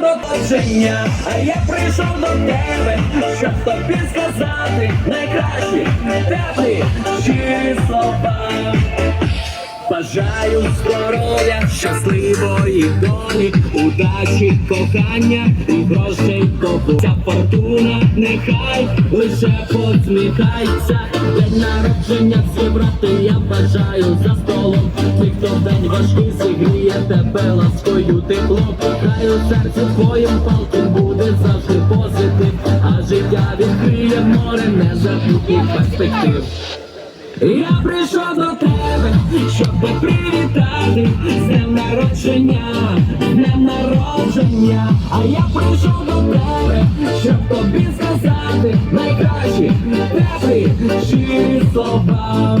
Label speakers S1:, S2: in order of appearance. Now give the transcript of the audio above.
S1: народження, а я прийшов до тебе, щоб тобі сказати найкращі теплі щирі слова. Бажаю здоров'я, щасливої долі, удачі, кохання і грошей тобі. Ця фортуна нехай лише посміхається. День народження зібрати я бажаю за столом. Тих, хто день важкий зігріє тебе ласкою теплом. Хай у серці твоїм палким буде завжди позитив, а життя відкриє море незабутніх перспектив. Я прийшов до тебе, щоб привітати з днем народження, днем народження, а я прийшов до тебе, щоб тобі сказати найкращі теплі щирі слова.